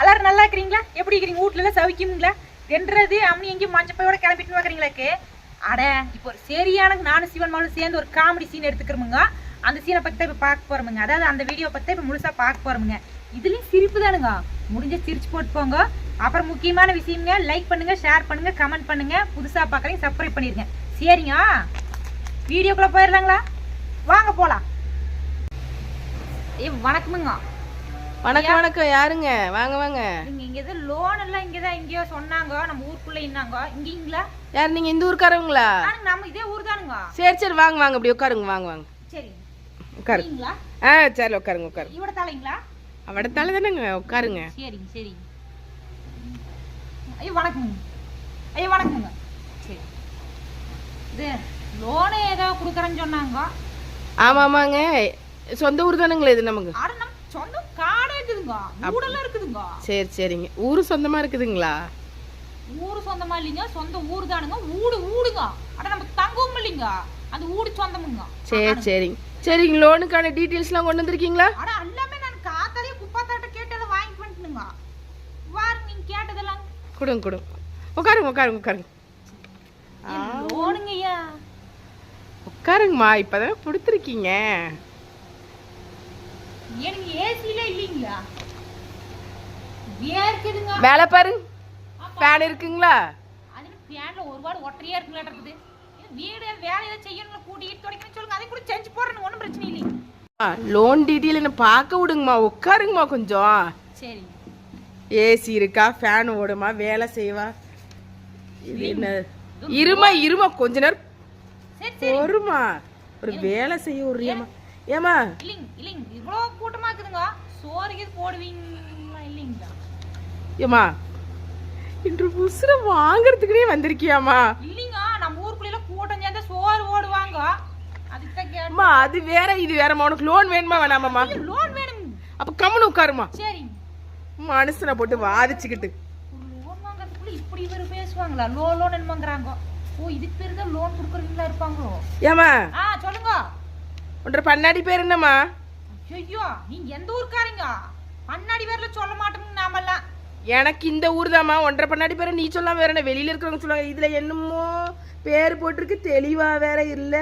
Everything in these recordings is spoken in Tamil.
எல்லாரும் நல்லா இருக்கிறீங்களா? எப்படி இருக்கிறீங்க? வீட்ல எல்லாம் சவிக்குங்களா என்றது அம்மனி எங்கேயும் மஞ்சப்பையோட கிளம்பிட்டு வைக்கிறீங்களாக்கு அட இப்போ ஒரு சரியான நானும் சிவன் மகளும் சேர்ந்து ஒரு காமெடி சீன் எடுத்துக்கிறோமுங்க. அந்த சீனை பற்றி தான் இப்போ பார்க்க போறோமுங்க. அதாவது அந்த வீடியோ பற்றி இப்போ முழுசாக பார்க்க போறோமுங்க. இதுலயும் சிரிப்பு தானுங்க. முடிஞ்ச சிரிச்சு போட்டு போங்க. அப்புறம் முக்கியமான விஷயங்க லைக் பண்ணுங்க ஷேர் பண்ணுங்க கமெண்ட் பண்ணுங்க. புதுசா பார்க்குறீங்க சப்ஸ்கிரைப் பண்ணிருங்க. சரிங்க வீடியோக்குள்ள போயிடலாங்களா வாங்க போலாம். ஏ வணக்கமுங்க. வணக்கம் வணக்கம். யாருங்க? வாங்க வாங்க. நீங்க இங்க ஏதோ லோன் எல்லாம் இங்கதான் எங்கேயோ சொன்னாங்க. நம்ம ஊருக்குள்ள இன்னாங்க இங்கீங்களா? யார் நீங்க இந்த ஊருக்காரங்களா நம்ம இதே ஊர் தானுங்க. சரி சரி. வாங்க வாங்க. அப்படி உட்காருங்க. வாங்க வாங்க. சரி. உட்காரு. சரிங்களா ஆ சரி உட்காருங்க உட்காருங்க. இவட தலைங்களா? அவட தலை தானேங்க. உட்காருங்க. சரிங்க சரிங்க ஐயோ வணக்கங்க ஐயோ வணக்கங்க சரி. இது லோனு ஏதோ கொடுக்குறேன்னு சொன்னாங்க. ஆமா ஆமாங்க சொந்த ஊர் தானுங்களா இது நமக்கு. சொந்த இருக்குதுங்க. சரி சரிங்க. ஊரு சொந்தமா இருக்குதுங்களா? ஊரு சொந்தமா இல்லைங்க. சொந்த ஊர் தானுங்க. ஊடு ஊடுங்க. அட நம்ம தங்கவும் இல்லைங்க. அந்த ஊடு சொந்தமுங்க. சரி சரிங்க. சரிங்க லோனுக்கான டீட்டெயில்ஸ்லாம் கொண்டு வந்திருக்கீங்களா? ஆனா எல்லாமே நான் காத்தாலே குப்பாத்தாட்ட கேட்டதை வாங்கிட்டு வந்துட்டுங்க வாருங்க நீங்க கேட்டதெல்லாம். கொடுங்க கொடுங்க. உட்காருங்க உட்காருங்க உட்காருங்க. லோனுங்க ஐயா? உட்காருங்கம்மா இப்பதான் கொடுத்துருக்கீங்க. எனக்கு ஏசில இல்லைங்களா மேலே பாருங்க ஃபேன் இருக்குங்களா? ஃபேன்ல ஒரு வாடு ஒற்றையா இருக்குங்களா இருக்குது. வீடு வேலையில செய்யணும் கூட்டிட்டு துடைக்கணும் சொல்லுங்க. அதை கூட செஞ்சு போடுறேன் ஒன்றும் பிரச்சனை இல்லைங்க லோன் டீட்டெயில் என்ன பார்க்க விடுங்கம்மா. உட்காருங்கம்மா கொஞ்சம். சரி. ஏசி இருக்கா? ஃபேன் ஓடுமா? வேலை செய்வா? இது என்ன? இருமா இருமா. கொஞ்ச நேரம். பொறுமா ஒரு வேலை செய்ய விடுறியம்மா. ஏமா இல்லைங்க இல்லைங்க. இவ்வளோ கூட்டமா இருக்குதுங்க. சோறு இது போடுவீங்களா இல்லைங்களா? ஏமா இன்று உசுர வாங்குறதுக்குனே வந்திருக்கியாமா இல்லைங்க நம்ம ஊருக்குள்ள கூட்டம் சேர்ந்தா சோறு ஓடுவாங்க அம்மா அது வேற இது வேறம்மா உனக்கு லோன் வேணுமா வேணாமாம்மா? லோன் வேணும். அப்ப கம்முன்னு உட்காருமா சரிங்க மனுஷனை போட்டு வாதிச்சுக்கிட்டு. லோன் வாங்குறதுக்குள்ள இப்படி இவர் பேசுவாங்களா? Low loan என்னமாங்கிறாங்க. ஓ இதுக்கு பேர் தான் லோன் கொடுக்குறவங்களா இருப்பாங்களோ? ஏமா ஆ சொல்லுங்க. உன்ற பன்னாடி பேர் என்னம்மா? ஐயோ நீங்க எந்த ஊருக்காரங்க? பன்னாடி பேர்ல சொல்ல நாமெல்லாம் எனக்கு இந்த ஊர் தாம்மா. ஒன்றரை பண்ணாடி பேரை. நீ சொல்லாம வேற என்ன வெளியில இருக்கிறவங்க சொல்லுவாங்க. இதுல என்னமோ பேர் போட்டிருக்கு. தெளிவா வேற இல்ல.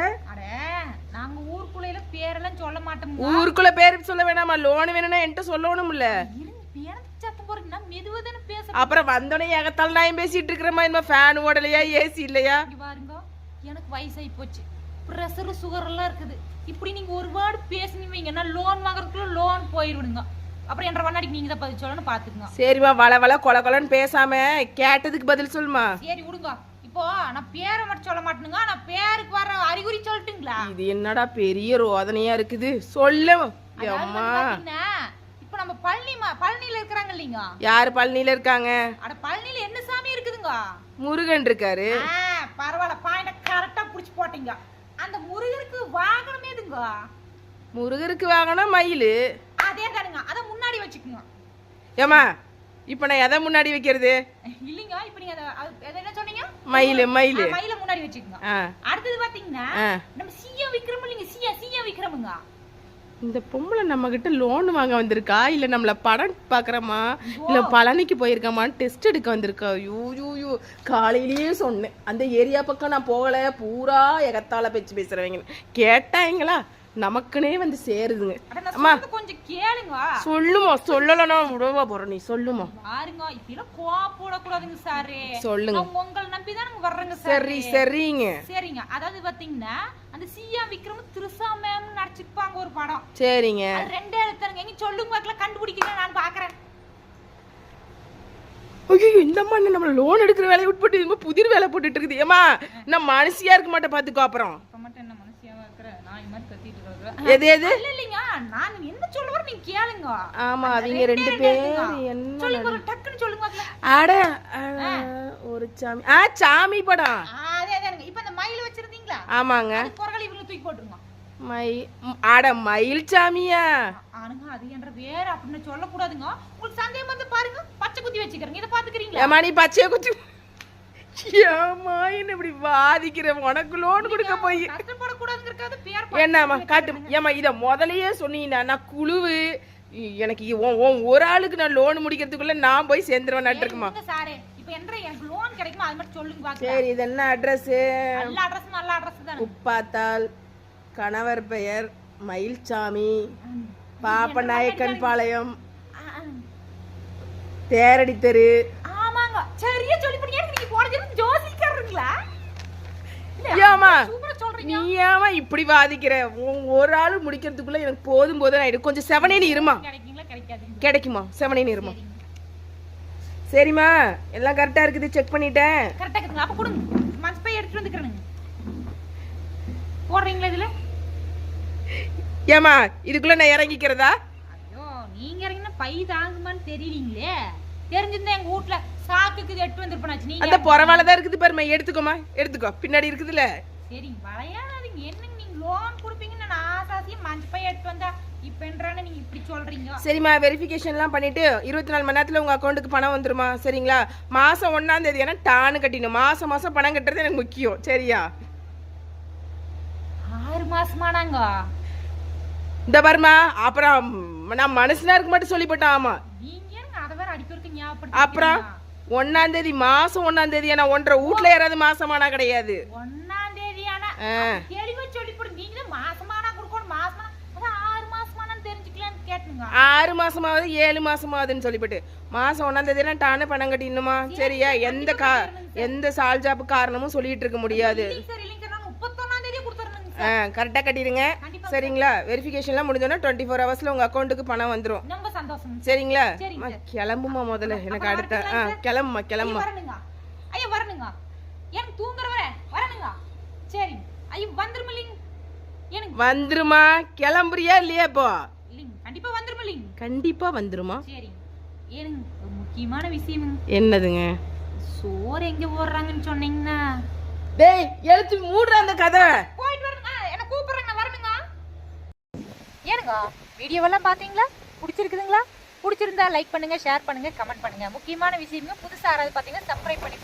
நாங்க ஊருக்குள்ள பேரெல்லாம் சொல்ல மாட்டோம் ஊருக்குள்ள பேர் சொல்ல வேணாமா லோன் வேணும்னா என்கிட்ட சொல்லணும்ல. அப்புறம் வந்தோடனே எகத்தால் நான் பேசிட்டு இருக்கிறமா என்ன ஃபேன் ஓடலையா ஏசி இல்லையா? எனக்கு வயசாகி போச்சு. ப்ரெஷர் சுகர் எல்லாம் இருக்குது. இப்படி நீங்க ஒரு வேர்டு பேசுனீங்க வைங்க. நான் லோன் வாங்குறதுக்குள்ள லோன் போயிடுவிடுங்க அப்புறம் என்ற வண்ணாடிக்கு நீங்க தான் பதில் சொல்லணும்னு பாத்துக்குங்க சரிம்மா வள வள கொல கொலன்னு பேசாம கேட்டதுக்கு பதில் சொல்லுமா சரி விடுங்க. இப்போ நான் பேரை மட்டும் சொல்ல மாட்டேனுங்க நான் பேருக்கு வர அறிகுறி சொல்லட்டுங்களா? இது என்னடா பெரிய ரோதனையா இருக்குது? சொல்ல. அம்மா இப்போ நம்ம பழனி மா- பழனியில இருக்கிறாங்க இல்லைங்க? யாரு பழனியில இருக்காங்க? அட பழனியில என்ன சாமி இருக்குதுங்க? முருகன் இருக்காரு. பரவாயில்ல பாயிண்ட கரெக்டா புடிச்சு போட்டீங்க. அந்த முருகருக்கு வாகனம் எதுங்க? முருகருக்கு வாங்கினா மயில். அதே தானுங்க அத முன்னாடி வச்சுக்கோங்க ஏமா இப்ப நான் எதை முன்னாடி வைக்கிறது? இல்லைங்க இப்போ நீங்க அத- என்ன சொன்னீங்க? மயில் மயில். மயில முன்னாடி வச்சுக்கோங்க அடுத்தது பாத்தீங்கன்னா. நம்ம சியா விக்ரம் இல்லைங்க சியா சியா விக்ரமுங்க இந்த பொம்பளை நம்ம கிட்ட லோன் வாங்க வந்திருக்கா? இல்ல நம்மள படம் பாக்குறமா இல்ல பழனிக்கு போயிருக்காமான்னு டெஸ்ட் எடுக்க வந்திருக்கா? யூ யூ யூ காலையிலேயே சொன்னேன். அந்த ஏரியா பக்கம் நான் போகல. பூரா எகத்தால பேச்சு பேசுறவங்க. கேட்டாங்களா? நமக்குனே வந்து சேருதுங்க. சொல்றது கொஞ்சம் கேளுங்க சொல்லுமா சொல்லலன்னா விடவா போற நீ சொல்லுமா. பாருங்க இப்படிலாம் கோவம் போடக்கூடாதுங்க சாரு. சொல்லுங்க. உங்களை நம்பி தான் நாங்க வர்றேங்க சார். சரி சரிங்க. சரிங்க. அதாவது பாத்தீங்கன்னா அந்த சியா விக்ரம் திருசா மேம் நடிச்சிருப்பாங்க ஒரு படம். சரிங்க. ரெண்டே எழுத்தாருங்க. எங்க சொல்லுங்க பார்க்கல கண்டுபிடிக்கிறேன் நான் பாக்குறேன் ஐயோ இந்த அம்மா நம்மள லோன் எடுக்கிற வேலையை விட்பட்டு இதுமா புதிர் வேலை போட்டுட்டு இருக்குது. ஏமா நான் மனசியா இருக்க மாட்டேன் பாத்துக்கோ அப்புறம் இப்ப மட்டும் என்ன மனசியாவா இருக்கிற நான் இது மாதிரி கத்திட்டு இருக்கிறேன் எது எது? இல்ல இல்லைங்க நான் என்ன சொல்ல வரேன் நீங்க கேளுங்க. ஆமா அவங்க ரெண்டு பேர். என்ன சொல்லுங்க டக்குன்னு சொல்லுங்க அட ஒரு சாமி ஆ சாமி படம். அதே இப்ப அந்த மயில் வச்சிருந்தீங்களா? ஆமாங்க. குரல் இவங்க தூக்கி போட்டுருங்க. மை அட மயில் சாமியா? ஆனுங்க அது என்ற வேற அப்படின்னு சொல்லக்கூடாதுங்க. உங்களுக்கு சந்தேகம் வந்து பாருங்க. பச்சை குத்தி வச்சுக்கிறேங்க. இதை பாத்துக்கிறீங்களா ஏமா நீ பச்சைய குச்சி ஏமா என்ன இப்படி வாதிக்கிற? உனக்கு லோன் கொடுக்க போய் என்னம்மா காட்டு. ஏமா இத முதல்லயே சொன்னீங்கன்னா நான் குழுவு. எனக்கு ஒரு ஆளுக்கு நான் லோன் முடிக்கிறதுக்குள்ள நான் போய் சேர்ந்துருவேன் இருக்குமா? சாரே? இது என்ன அட்ரஸ் உப்பாத்தால் கணவர் பெயர் மயில்சாமி பாப்பநாயக்கன் பாளையம். தேரடி தெரு. ஆமாங்க. சரியா சொல்லி பண்ணி நீங்க போனது ஜோசிக்காரங்களா ஏமா நீ ஏமா இப்படி வாதிக்கிற? ஒரு ஆள் முடிக்கிறதுக்குள்ள எனக்கு போதும் போதும் ஆயிடும். கொஞ்சம் செவனேன்னு இருமா? கிடைக்குமா? செவனேன்னு இருமா? சரிம்மா. எல்லாம் கரெக்டா இருக்குது. செக் பண்ணிட்டேன். கரெக்டா இருக்குங்களா அப்ப கொடுங்க. மஞ்சள் பை எடுத்துட்டு வந்துக்கிறேனுங்க. போடுறீங்களா இதுல? ஏமா இதுக்குள்ள நான் இறங்கிக்கிறதா? ஐயோ நீங்க இறங்கினா பை தாங்குமான்னு தெரியலீங்களே. தெரிஞ்சிருந்தா எங்க வீட்ல சாக்குக்கு எட்டு வந்திருப்பேனாச்சு. நீங்க அந்த புறவால தான் இருக்குது பாருமா எடுத்துக்கோமா எடுத்துக்கோ. பின்னாடி இருக்குதுல்ல. சரி விளையாடாதீங்க. என்னங்க நீங்க லோன் கொடுப்பீங்கன்னு நான் ஆசாசியும் மஞ்சள் பை எடுத்து வந்தா இப்ப என்றானே நீங்க இப்படி சொல்றீங்க? சரிம்மா வெரிஃபிகேஷன்லாம் பண்ணிட்டு இருபத்தி நாலு மணி நேரத்தில் உங்கள் அக்கௌண்ட்டுக்கு பணம் வந்துருமா? சரிங்களா? மாதம் ஒன்றாம் தேதி ஏன்னா டான்னு கட்டிடணும். மாதம் மாதம் பணம் கட்டுறது எனக்கு முக்கியம். சரியா? ஆறு மாசமானாங்க. இந்த பாருமா அப்புறம் நான் மனசுனா இருக்க மட்டும் அடிக்கிறதுக்கு ஞாபகப்படுத்தி அப்புறம் ஒன்னாம் தேதி மாசம் ஒன்னாம் தேதி ஏன்னா ஒன்றரை வீட்ல யாராவது மாசமானா கிடையாது. ஆறு மாசமாவது ஏழு மாசமாவதுன்னு சொல்லிவிட்டு மாசம் ஒன்னாம் தேதி பணம் பணம் கட்டிடணுமா சரியா. எந்த கா எந்த சால் ஜாப்பு காரணமும் சொல்லிட்டு இருக்க முடியாது. ஆ கரெக்டாக கட்டிடுங்க. சரிங்களா? வெரிஃபிகேஷன்லாம் முடிஞ்சோன்னா டுவெண்ட்டி ஃபோர் ஹவர்ஸில் உங்கள் அக்கௌண்ட்டுக்கு பணம் வந்துடும் சரிங்களா? சரிங்க கிளம்புமா முதல்ல? எனக்கு அடுத்த ஆ கிளம்புமா கிளம்புமா? வரணுங்க. ஐயா வரணுங்க. எனக்கு தூங்குற வர வரணுங்க. சரி ஐயா வந்துரும்? கிளம்புறியா இல்லையா இப்போ? கண்டிப்பா வந்துரும் கண்டிப்பா வந்துருமா? சரி ஏனுங்க முக்கியமான விஷயமுங்க. என்னதுங்க? சோறு எங்க போடுறாங்கன்னு சொன்னீங்கன்னா. டேய் எழுத்து மூடுற அந்த கதை. போயிட்டு வரணுங்க என்ன கூப்பிடுறாங்க வரணுங்க. ஏனுங்க வீடியோவெல்லாம் பார்த்தீங்களா பிடிச்சிருக்குதுங்களா? பிடிச்சிருந்தா லைக் பண்ணுங்க ஷேர் பண்ணுங்க கமெண்ட் பண்ணுங்க. முக்கியமான விஷயமுங்க புதுசாக யாராவது பார்த்தீங்கன்னா சப்ஸ்கிரைப் பண்ணி